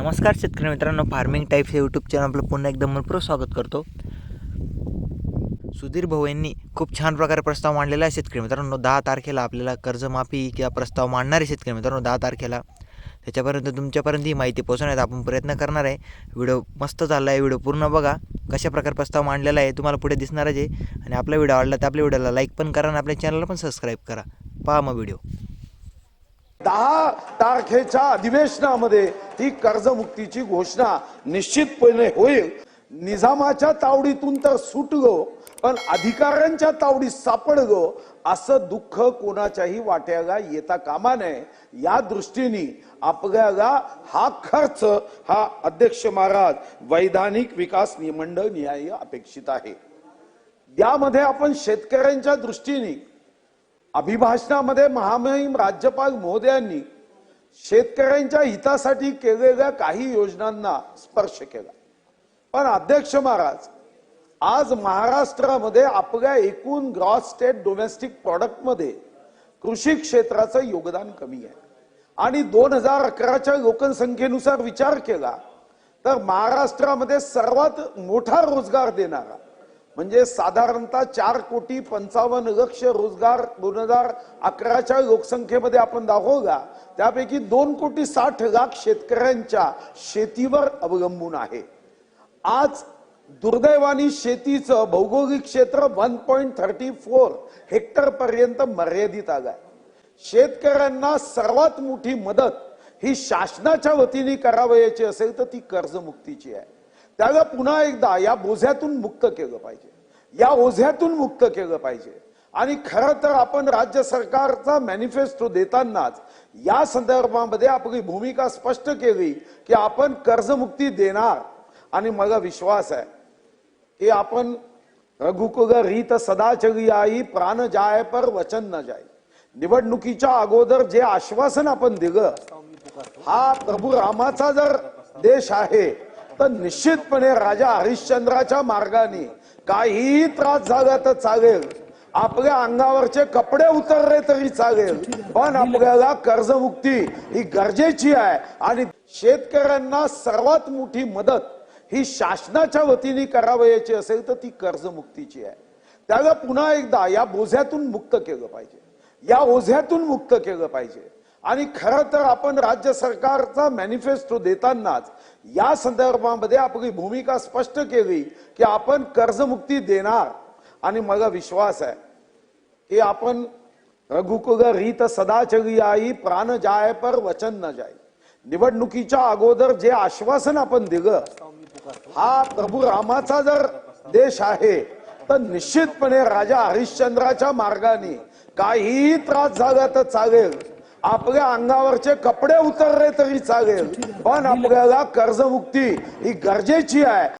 नमस्कार शेतकरी मित्रांनो फार्मिंग टाईप्स या यूट्यूब चॅनल आपलं पुन्हा एकदम मनपूर्वक स्वागत करतो. सुधीर भाऊ यांनी खूप छान प्रकारे प्रस्ताव मांडलेला आहे शेतकरी मित्रांनो. दहा तारखेला आपल्याला कर्जमाफी किंवा प्रस्ताव मांडणारे शेतकरी मित्रांनो दहा तारखेला. त्याच्यापर्यंत तुमच्यापर्यंत ही माहिती पोहोचवण्याचा आपण प्रयत्न करणार आहे. व्हिडिओ मस्त चालला आहे व्हिडिओ पूर्ण बघा. कशा प्रकारे प्रस्ताव मांडलेला आहे तुम्हाला पुढे दिसणारच आहे. आणि आपला व्हिडिओ आवडला तर आपल्या व्हिडिओला लाईक पण करा आणि आपल्या चॅनलला पण सबस्क्राईब करा. पहा मग व्हिडिओ. दहा तारखेच्या अधिवेशनामध्ये ही कर्जमुक्तीची घोषणा निश्चितपणे होईल. निजामाच्या तावडीतून तर सुट गो पण अधिकाऱ्यांच्या तावडीत सापड गो असं दुःख कोणाच्याही वाट्याला येता कामा नये. या दृष्टीने आपल्याला हा खर्च हा अध्यक्ष महाराज वैधानिक विकास निमंडळ न्याय अपेक्षित आहे. यामध्ये आपण शेतकऱ्यांच्या दृष्टीने अभिभाषणामध्ये महामहिम राज्यपाल महोदयांनी शेतकऱ्यांच्या हितासाठी केलेल्या काही योजनांना स्पर्श केला. पण अध्यक्ष महाराज आज महाराष्ट्रामध्ये आपल्या एकूण ग्रॉस स्टेट डोमेस्टिक प्रॉडक्टमध्ये कृषी क्षेत्राचं योगदान कमी आहे. आणि दोन हजार अकराच्या लोकसंख्येनुसार विचार केला तर महाराष्ट्रामध्ये सर्वात मोठा रोजगार देणारा म्हणजे साधारणतः चार कोटी पंचावन्न लक्ष रोजगार दोन हजार अकराच्या लोकसंख्येमध्ये आपण दाखवला त्यापैकी दोन कोटी साठ लाख शेतकऱ्यांच्या शेतीवर अवलंबून आहे. आज दुर्दैवानी शेतीचं भौगोलिक क्षेत्र one point thirty four hectare पर्यंत मर्यादित आलंय. शेतकऱ्यांना सर्वात मोठी मदत ही शासनाच्या वतीने करावयाची असेल तर ती कर्जमुक्तीची आहे. त्याला पुन्हा एकदा या बोझ्यातून मुक्त केलं पाहिजे. या ओझ्यातून मुक्त केलं पाहिजे. आणि खरं तर आपण राज्य सरकारचा मॅनिफेस्टो देतानाच या संदर्भामध्ये आपली भूमिका स्पष्ट केली की आपण कर्जमुक्ती देणार. आणि मला विश्वास आहे की आपण रघुकुल रीत सदा चली आई प्राण जाय पर वचन न जाय. निवडणुकीच्या अगोदर जे आश्वासन आपण दिलं हा प्रभू रामाचा जर देश आहे तर निश्चितपणे राजा हरिश्चंद्राच्या मार्गाने काहीही त्रास झाला तर चालेल. आपल्या अंगावरचे कपडे उतरले तरी चालेल. पण आपल्याला कर्जमुक्ती ही गरजेची आहे आणि शेतकऱ्यांना सर्वात मोठी मदत ही शासनाच्या वतीने करावयाची असेल तर ती कर्जमुक्तीची आहे. त्याला पुन्हा एकदा या बोझ्यातून मुक्त केलं पाहिजे. या ओझ्यातून मुक्त केलं पाहिजे. आणि खरं तर आपण राज्य सरकारचा मॅनिफेस्टो देतानाच या संदर्भामध्ये आपली भूमिका स्पष्ट केली की आपण कर्जमुक्ती देणार आणि मला विश्वास आहे की आपण रघुकुल रीत सदा चली आई प्राण जाय पर वचन न जाय. निवडणुकीच्या अगोदर जे आश्वासन आपण दिलं हा प्रभू रामाचा जर देश आहे तर निश्चितपणे राजा हरिश्चंद्राच्या मार्गाने काहीही त्रास झाला तर चालेल. आपल्या अंगावरचे कपडे उतरले तरी चालेल. पण आपल्याला कर्जमुक्ती ही गरजेची आहे.